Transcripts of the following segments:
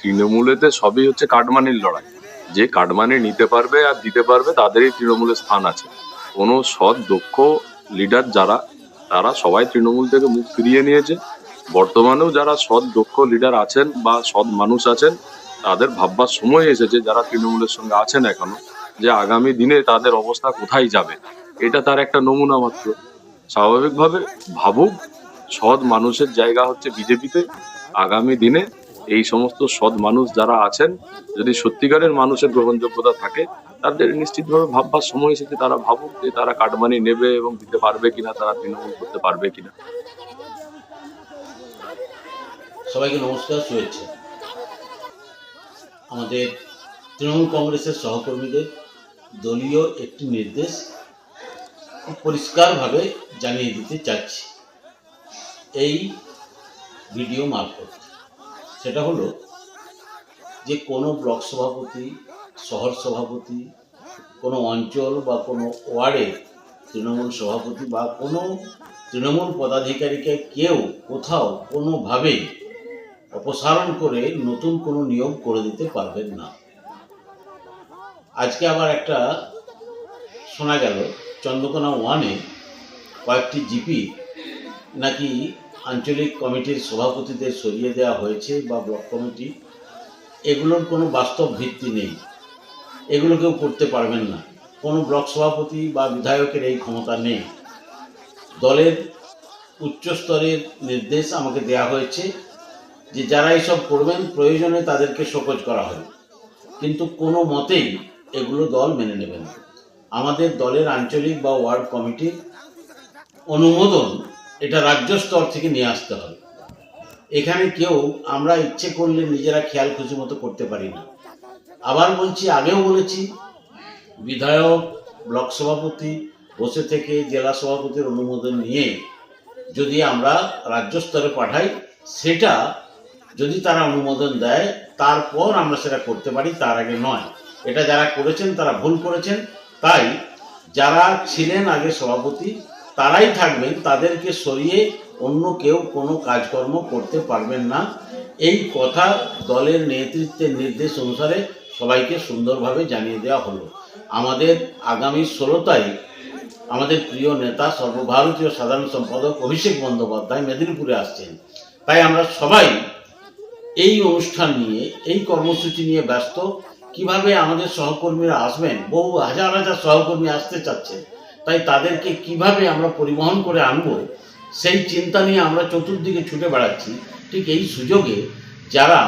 তৃণমূলেতে সবই হচ্ছে কাটমানির লড়াই। যে কাটমানি নিতে পারবে আর দিতে পারবে, তাদেরই তৃণমূলের স্থান আছে। কোনো সৎ, দক্ষ লিডার যারা, তারা সবাই তৃণমূল থেকে মুখ ফিরিয়ে নিয়েছে। বর্তমানেও যারা সৎ, দক্ষ লিডার আছেন বা সৎ মানুষ আছেন, তাদের ভাববার সময় এসেছে যারা তৃণমূলের সঙ্গে আছেন এখনও, যে আগামী দিনে তাদের অবস্থা কোথায় যাবে। এটা তার একটা নমুনা মাত্র। স্বাভাবিকভাবে ভাবুক, সৎ মানুষের জায়গা হচ্ছে বিজেপিতে। আগামী দিনে এই সমস্ত সৎ মানুষ যারা আছেন, যদি সত্যিকারের মানুষের গ্রহণযোগ্যতা থাকে, তাদের নিশ্চিতভাবে ভাববার সময় এসেছে, তারা ভাবুক যে তারা কাটমানি নেবে এবং দিতে পারবে কিনা, তারা তৃণমূল করতে পারবে কিনা। সবাইকে নমস্কার, শুভেচ্ছা। আমাদের তৃণমূল কংগ্রেসের সহকর্মীদের দলীয় একটি নির্দেশ খুব পরিষ্কারভাবে জানিয়ে দিতে চাচ্ছি। এই ভিডিও মারফত। সেটা হলো যে কোনো ব্লক সভাপতি, শহর সভাপতি, কোনো অঞ্চল বা কোনো ওয়ার্ডে তৃণমূল সভাপতি বা কোনো তৃণমূল পদাধিকারীকে কেউ কোথাও কোনোভাবেই অপসারণ করে নতুন কোনো নিয়োগ করে দিতে পারবেন না। আজকে আবার একটা শোনা গেল, চন্দ্রকোনা ওয়ানে কয়েকটি জিপি নাকি আঞ্চলিক কমিটির সভাপতিদের সরিয়ে দেওয়া হয়েছে বা ব্লক কমিটি, এগুলোর কোনো বাস্তব ভিত্তি নেই। এগুলো কেউ করতে পারবেন না। কোনো ব্লক সভাপতি বা বিধায়কের এই ক্ষমতা নেই। দলের উচ্চ স্তরের নির্দেশ আমাকে দেয়া হয়েছে যে যারা এসব করবেন, প্রয়োজনে তাদেরকে শোকজ করা হবে কিন্তু কোনো মতেই এগুলো দল মেনে নেবে না। আমাদের দলের আঞ্চলিক বা ওয়ার্ড কমিটির অনুমোদন এটা রাজ্য স্তর থেকে নিয়ে আসতে হবে। এখানে কেউ আমরা ইচ্ছে করলে নিজেরা খেয়াল খুশি মতো করতে পারি না। আবার বলছি, আগেও বলেছি, বিধায়ক, ব্লক সভাপতি বসে থেকে জেলা সভাপতির অনুমোদন নিয়ে যদি আমরা রাজ্য স্তরে পাঠাই, সেটা যদি তারা অনুমোদন দেয়, তারপর আমরা সেটা করতে পারি, তার আগে নয়। এটা যারা করেছেন, তারা ভুল করেছেন। তাই যারা ছিলেন আগে সভাপতি তারাই থাকবেন, তাদেরকে সরিয়ে অন্য কেউ কোনো কাজকর্ম করতে পারবেন না। এই কথা দলের নেতৃত্বের নির্দেশ অনুসারে সবাইকে সুন্দরভাবে জানিয়ে দেওয়া হলো। আমাদের আগামী ষোলো তারিখ আমাদের প্রিয় নেতা, সর্বভারতীয় সাধারণ সম্পাদক অভিষেক বন্দ্যোপাধ্যায় মেদিনীপুরে আসছেন। তাই আমরা সবাই এই অনুষ্ঠান নিয়ে, এই কর্মসূচি নিয়ে ব্যস্ত। কীভাবে আমাদের সহকর্মীরা আসবেন? বহু হাজার হাজার সহকর্মী আসতে চাচ্ছেন। তাই তাদেরকে কীভাবে আমরা পরিবহন করে আনব, সেই চিন্তা নিয়ে আমরা চতুর্দিকে ছুটে বেড়াচ্ছি। ঠিক এই সুযোগে যারা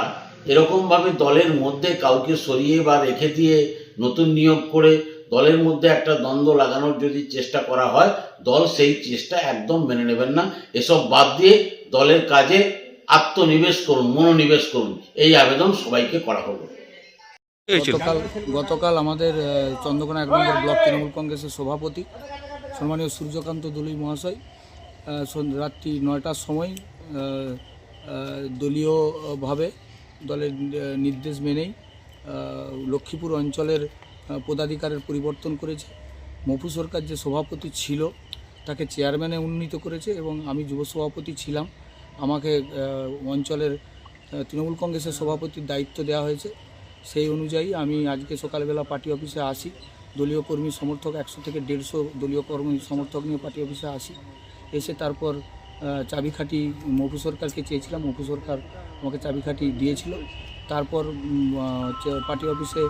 এরকমভাবে দলের মধ্যে কাউকে সরিয়ে বা রেখে দিয়ে নতুন নিয়োগ করে দলের মধ্যে একটা দ্বন্দ্ব লাগানোর যদি চেষ্টা করা হয়, দল সেই চেষ্টা একদম মেনে নেবেন না। এসব বাদ দিয়ে দলের কাজে আত্মনিবেশ করুন, মনোনিবেশ করুন। এই আবেদন সবাইকে করা হয়েছিল গতকাল গতকাল আমাদের চন্দ্রকোনা এক নম্বর ব্লক তৃণমূল কংগ্রেসের সভাপতি সম্মানীয় সূর্যকান্ত দলুই মহাশয় রাত্রি নয়টার সময় দলীয়ভাবে দলের নির্দেশ মেনেই লক্ষ্মীপুর অঞ্চলের পদাধিকারের পরিবর্তন করেছে। মফু সরকার যে সভাপতি ছিল, তাকে চেয়ারম্যানে উন্নীত করেছে এবং আমি যুব সভাপতি ছিলাম। আমাকে অঞ্চলের তৃণমূল কংগ্রেসের সভাপতির দায়িত্ব দেওয়া হয়েছে। সেই অনুযায়ী আমি আজকে সকালবেলা পার্টি অফিসে আসি। দলীয় কর্মী সমর্থক একশো থেকে দেড়শো দলীয় কর্মী সমর্থক নিয়ে পার্টি অফিসে আসি। এসে তারপর চাবিকাঠি মফু সরকারকে চেয়েছিলাম। মফু সরকার আমাকে চাবিকাঠি দিয়েছিল। তারপর পার্টি অফিসে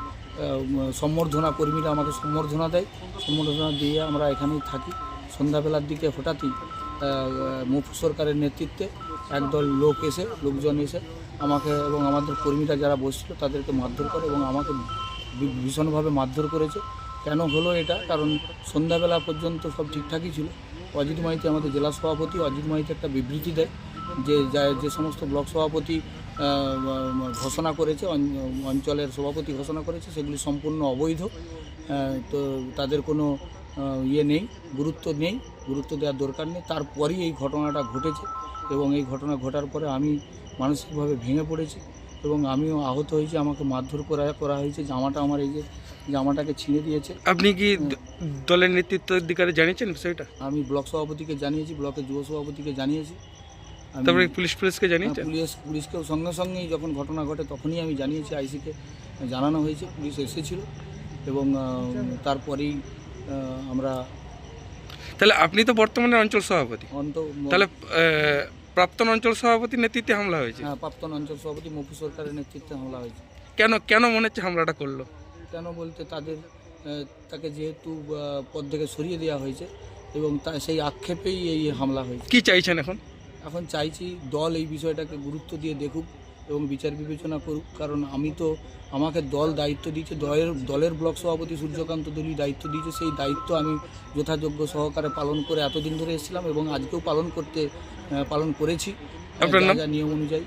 সম্বর্ধনা কর্মীরা আমাকে সম্বর্ধনা দেয়। সম্বর্ধনা দিয়ে আমরা এখানেই থাকি। সন্ধ্যাবেলার দিকে হঠাৎই মফু সরকারের নেতৃত্বে একদল লোক এসে, লোকজন এসে আমাকে এবং আমাদের কর্মীরা যারা বসছিল তাদেরকে মারধর করে এবং আমাকে ভীষণভাবে মারধর করেছে। কেন হলো এটা? কারণ সন্ধ্যাবেলা পর্যন্ত সব ঠিকঠাকই ছিল। অজিত মাইতি আমাদের জেলা সভাপতি, অজিত মাইতি একটা বিবৃতি দেয় যে যা- সমস্ত ব্লক সভাপতি ঘোষণা করেছে অঞ্চলের সভাপতি ঘোষণা করেছে, সেগুলি সম্পূর্ণ অবৈধ। তো তাদের কোনো ইয়ে নেই গুরুত্ব নেই গুরুত্ব দেওয়ার দরকার নেই। তারপরই এই ঘটনাটা ঘটেছে এবং এই ঘটনা ঘটার পরে আমি মানসিকভাবে ভেঙে পড়েছি এবং আমিও আহত হয়েছি। আমাকে মারধর করা করা হয়েছে। জামাটা আমার এই যে জামাটাকে ছিঁড়ে দিয়েছে। আপনি কি দলের নেতৃত্ব অধিকারে জানিয়েছেন বিষয়টা? আমি ব্লক সভাপতিকে জানিয়েছি ব্লকের যুব সভাপতিকে জানিয়েছি। তারপরে পুলিশ পুলিশকে হ্যাঁ, জানিয়েছেন পুলিশ পুলিশকেও সঙ্গে সঙ্গেই যখন ঘটনা ঘটে তখনই আমি জানিয়েছি আইসিকে জানানো হয়েছে। পুলিশ এসেছিল এবং আহ, তারপরেই আমরা তাহলে আপনি তো বর্তমানে অঞ্চল সভাপতি। অন্ত তাহলে আহ, প্রাক্তন অঞ্চল সভাপতির নেতৃত্বে হামলা হয়েছে? হ্যাঁ প্রাক্তন অঞ্চল সভাপতি মফু সরকারের নেতৃত্বে হামলা হয়েছে। কেন কেন মনে হচ্ছে হামলাটা করল? কেন বলতে তাদের তাকে যেহেতু পদ থেকে সরিয়ে দেওয়া হয়েছে এবং তা সেই আক্ষেপেই এই হামলা হয়েছে। কি চাইছেন এখন? এখন চাইছি দল এই বিষয়টাকে গুরুত্ব দিয়ে দেখুক। এবং বিচার বিবেচনা করুক কারণ আমি তো আমাকে দল দায়িত্ব দিয়েছে দলের দলের ব্লক সভাপতি সূর্যকান্ত দলী দায়িত্ব দিয়েছে সেই দায়িত্ব আমি যথাযোগ্য সহকারে পালন করে এতদিন ধরে এসেছিলাম এবং আজকেও পালন করতে পালন করেছি। নিয়ম অনুযায়ী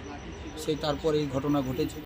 সেই তারপরে এই ঘটনা ঘটেছে।